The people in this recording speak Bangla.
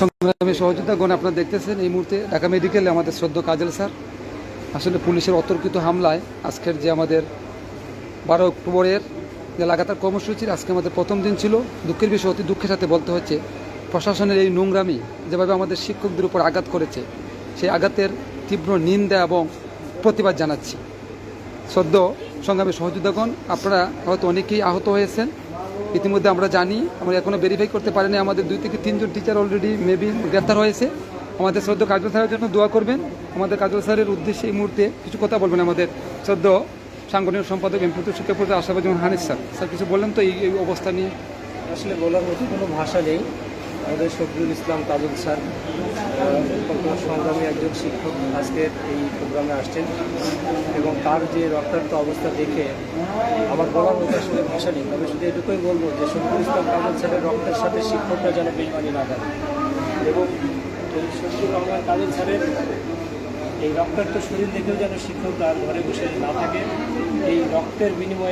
সংগ্রামী সহযোগিতাগণ আপনারা দেখতেছেন এই মুহূর্তে ঢাকা মেডিকেলে আমাদের সদ্য কাজল স্যার। আসলে পুলিশের অতর্কিত হামলায় আজকের যে আমাদের বারো অক্টোবরের যে লাগাতার কর্মসূচির আজকে আমাদের প্রথম দিন ছিল, দুঃখের বিষয় অতি দুঃখের সাথে বলতে হচ্ছে, প্রশাসনের এই নোংরামি যেভাবে আমাদের শিক্ষকদের উপর আঘাত করেছে, সেই আঘাতের তীব্র নিন্দা এবং প্রতিবাদ জানাচ্ছি। সদ্য সংগ্রামী সহযোগিতাগণ আপনারা হয়তো অনেকেই আহত হয়েছেন। ইতিমধ্যে আমরা জানি, আমরা এখনও ভেরিফাই করতে পারিনি, আমাদের দুই থেকে তিনজন টিচার অলরেডি মেবি গ্রেপ্তার হয়েছে। আমাদের সদ্য কাজল স্যারের জন্য দোয়া করবেন। আমাদের কাজল স্যারের উদ্দেশ্যে এই মুহূর্তে কিছু কথা বলবেন আমাদের সদ্য সাংগঠনিক সম্পাদক, এমপি শিক্ষা পরিষদ আশাবাদ হানিস স্যার। স্যার, কিছু বললেন তো এই অবস্থা নিয়ে? আসলে বলার মতো কোনো ভাষা নেই। আমাদের শফিউল ইসলাম কাজল স্যার সংগ্রামী একজন শিক্ষক আজকের এই প্রোগ্রামে আসছেন এবং তার যে রক্তাক্ত অবস্থা দেখে আমার বলার মতো আসলে ভাষা নেই। তবে শুধু এটুকুই বলব যে শফিউল ইসলাম কাজল স্যারের রক্তের সাথে শিক্ষকরা যেন বেইমানি না করে এবং শফিউর রহমান কাজল স্যারের এই রক্তাক্ত শরীর দেখেও যেন শিক্ষকরা আর ঘরে বসে না থাকে। এই রক্তের বিনিময়ে